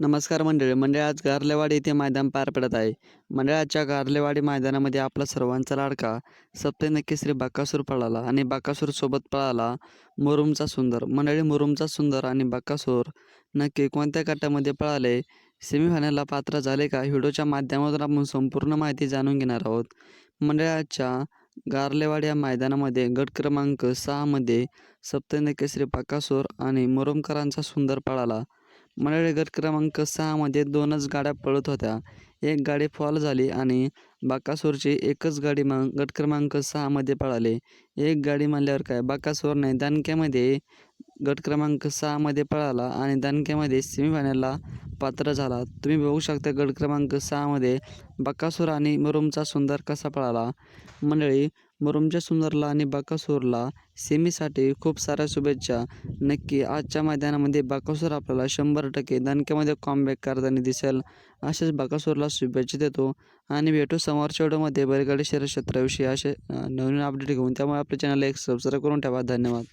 नमस्कार मंडळी मंडळी आज गारलेवाडी येथे मैदान पार पडत आहे. मंडळाच्या गारलेवाडी मैदानामध्ये आपला सर्वांचा लाडका सप्तनक्की श्री बाकासूर पळाला आणि बाकासूर सोबत पळाला मुरुमचा सुंदर. मंडळी मुरुमचा सुंदर आणि बाकासूर नक्की कोणत्या गटामध्ये पळाले? सेमीफायनलला पात्र झाले का? व्हिडिओच्या माध्यमातून आपण संपूर्ण माहिती जाणून घेणार आहोत. मंडळाच्या गारलेवाडी या मैदानामध्ये गट क्रमांक सहामध्ये सप्तनक्की केसरी बाकासूर आणि मुरुमकरांचा सुंदर पळाला. मराठी गट क्रमांक सहामध्ये दोनच गाड्या पळत होत्या. एक गाडी फॉल झाली आणि बाकासूरची एकच गाडी मग गट क्रमांक सहामध्ये पळाली. एक गाडी म्हणल्यावर काय? बाकासूर नाही दणक्यामध्ये गट क्रमांक सहामध्ये पळाला आणि दणक्यामध्ये सेमीफायनलला पात्र झाला. तुम्ही बघू शकता गट क्रमांक सहामध्ये बकासूर आणि मुरुमचा सुंदर कसा पळाला. मंडळी मरुमच्या सुंदरला आणि बकासूरला सेमीसाठी खूप साऱ्या शुभेच्छा. नक्की आजच्या मैदानामध्ये बकासूर आपल्याला शंभर टक्के दणक्यामध्ये कॉमबॅक करताना दिसेल. असेच बकासूरला शुभेच्छा देतो. आणि भेटू समोरच्या व्हिडिओमध्ये. बैलगाडी शरीर क्षेत्राविषयी असे नवीन अपडेट घेऊन त्यामुळे आपल्या चॅनलला एक सबस्क्राईब करून ठेवा. धन्यवाद.